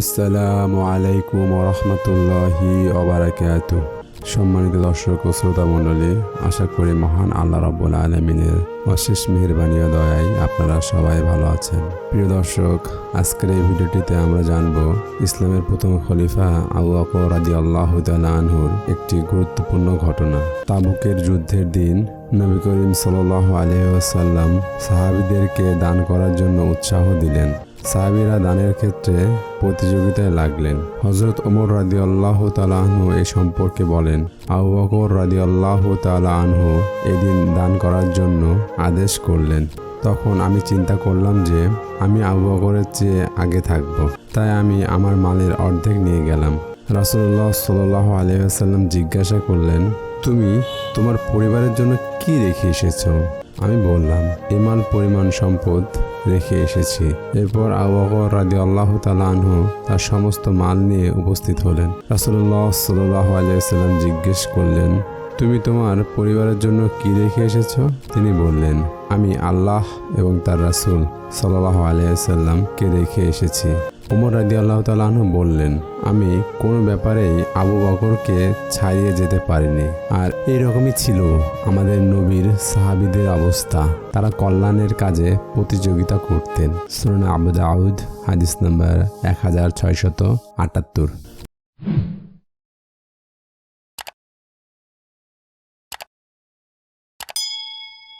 আসসালামু আলাইকুম রহমতুল্লাহি অবরাকাত সম্মানিত দর্শক ও শ্রোতা মণ্ডলী, আশা করি মহান আল্লাহ রব্বুল আলমিনের অশেষ মেহরবানি ও দয়ায় আপনারা সবাই ভালো আছেন। প্রিয় দর্শক, আজকের এই ভিডিওটিতে আমরা জানব ইসলামের প্রথম খলিফা আবু বকর রাজি আল্লাহ আনহুর একটি গুরুত্বপূর্ণ ঘটনা। তাবুকের যুদ্ধের দিন নবী করিম সাল আলহাম সাহাবিদেরকে দান করার জন্য উৎসাহ দিলেন। সাহাবিরা দানের ক্ষেত্রে প্রতিযোগিতায় লাগলেন। হজরত ওমর রাদি আল্লাহ আনহু এ সম্পর্কে বলেন, আবু বকর রাদি আল্লাহ আনহু এদিন দান করার জন্য আদেশ করলেন। তখন আমি চিন্তা করলাম যে আমি আবু বকরের চেয়ে আগে থাকব। তাই আমি আমার মালের অর্ধেক নিয়ে গেলাম। রাসুল্লাহ সাল আলিয়াল্লাম জিজ্ঞাসা করলেন, তুমি তোমার পরিবারের জন্য কি রেখে এসেছ? আমি বললাম, ইমান, পরিমাণ, সম্পদ রেখে এসেছি। এরপর আবহাওয়া রাজি আল্লাহ তালানহু তার সমস্ত মাল নিয়ে উপস্থিত হলেন। রাসুল্লাহ সাল্লাহ আলাইসাল্লাম জিজ্ঞেস করলেন, তুমি তোমার পরিবারের জন্য কি রেখে এসেছ? তিনি বললেন আমি আল্লাহ এবং তার রাসুল সাল্লাহ আলিয়াল্লামকে রেখে এসেছি। উমর রাদি আল্লাহ তালু বললেন, আমি কোনো ব্যাপারেই আবু বকরকে ছাড়িয়ে যেতে পারিনি। আর এরকমই ছিল আমাদের নবীর সাহাবিদের অবস্থা। তারা কল্যাণের কাজে প্রতিযোগিতা করতেন। সুরনা আবু দাউদ, হাদিস নাম্বার এক হাজার ছয়শত আটাত্তর।